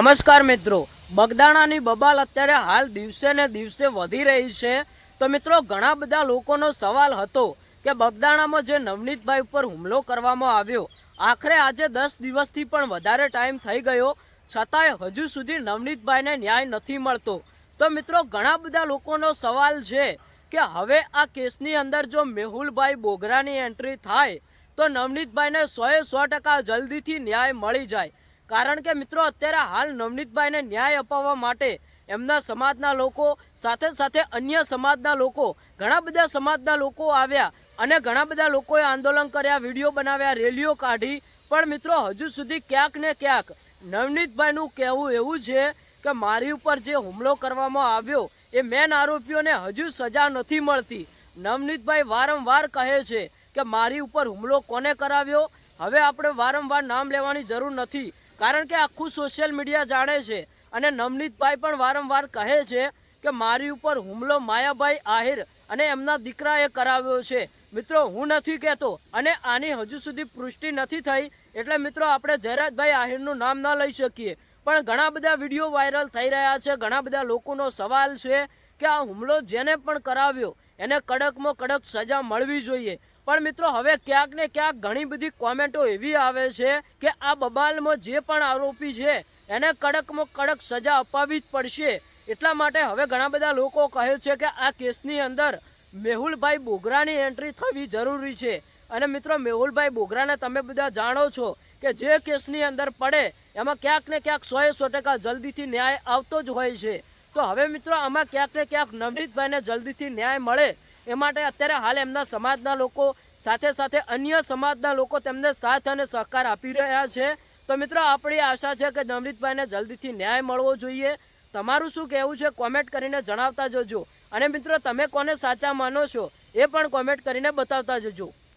નમસ્કાર મિત્રો. બગદાણાની બબાલ અત્યારે હાલ દિવસે ને દિવસે વધી રહી છે. તો મિત્રો, ઘણા બધા લોકોનો સવાલ હતો કે બગદાણામાં જે નવનીતભાઈ ઉપર હુમલો કરવામાં આવ્યો, આખરે આજે દસ દિવસથી પણ વધારે ટાઈમ થઈ ગયો. છતાંય હજુ સુધી નવનીતભાઈને ન્યાય નથી મળતો. તો મિત્રો, ઘણા બધા લોકોનો સવાલ છે કે હવે આ કેસની અંદર જો મેહુલભાઈ બોગરાની એન્ટ્રી થાય, તો નવનીતભાઈને સોએ સો ટકા જલ્દીથી ન્યાય મળી જાય. કારણ કે મિત્રો અત્યારે હાલ નવનીતભાઈને ન્યાય અપાવવા માટે એમના સમાજના લોકો, સાથે સાથે અન્ય સમાજના લોકો, ઘણા બધા સમાજના લોકો આવ્યા અને ઘણા બધા લોકોએ આંદોલન કર્યા, વીડિયો બનાવ્યા, રેલીઓ કાઢી. પણ મિત્રો, હજુ સુધી ક્યાંક ને ક્યાંક નવનીતભાઈનું કહેવું એવું છે કે મારી ઉપર જે હુમલો કરવામાં આવ્યો, એ મેન આરોપીઓને હજુ સજા નથી મળતી. નવનીતભાઈ વારંવાર કહે છે કે મારી ઉપર હુમલો કોને કરાવ્યો? હવે આપણે વારંવાર નામ લેવાની જરૂર નથી. કારણ કે આખું સોશિયલ મીડિયા જાણે છે. અને નવનીતભાઈ પણ વારંવાર કહે છે કે મારી ઉપર હુમલો માયાભાઈ આહિર અને એમના દીકરાએ કરાવ્યો છે. મિત્રો, હું નથી કહેતો અને આની હજુ સુધી પુષ્ટિ નથી થઈ એટલે મિત્રો, આપણે જયરાજભાઈ આહિરનું નામ ન લઈ શકીએ. પણ ઘણા બધા વીડિયો વાયરલ થઈ રહ્યા છે, ઘણા બધા લોકોનો સવાલ છે. કે આ હુમલો જેને પણ કરાવ્યો, એને કડકમાં કડક સજા મળવી જોઈએ. પણ મિત્રો, હવે ક્યાંક ને ક્યાંક ઘણી બધી કોમેન્ટો એવી આવે છે કે આ બબાલમાં જે પણ આરોપી છે, એને કડકમાં કડક સજા અપાવવી જ પડશે. એટલા માટે હવે ઘણા બધા લોકો કહે છે કે આ કેસની અંદર મેહુલભાઈ બોગરાની એન્ટ્રી થવી જરૂરી છે. અને મિત્રો, મેહુલભાઈ બોગરાને તમે બધા જાણો છો કે જે કેસની અંદર પડે, એમાં ક્યાંક ને ક્યાંક સોએ સો ટકા જલ્દીથી ન્યાય આવતો જ હોય છે. તો હવે મિત્રો આમાં ક્યાંક ને ક્યાંક નવનીતભાઈને જલ્દીથી ન્યાય મળે એ માટે અત્યારે હાલ એમના સમાજના લોકો સાથે સાથે અન્ય સમાજના લોકો તેમને સાથ અને સહકાર આપી રહ્યા છે. તો મિત્રો આપણી આશા છે કે નવનીતભાઈને જલ્દીથી ન્યાય મળવો જોઈએ. તમારું શું કહેવું છે કોમેન્ટ કરીને જણાવતા જજો. અને મિત્રો તમે કોને સાચા માનો છો એ પણ કોમેન્ટ કરીને બતાવતા જજો.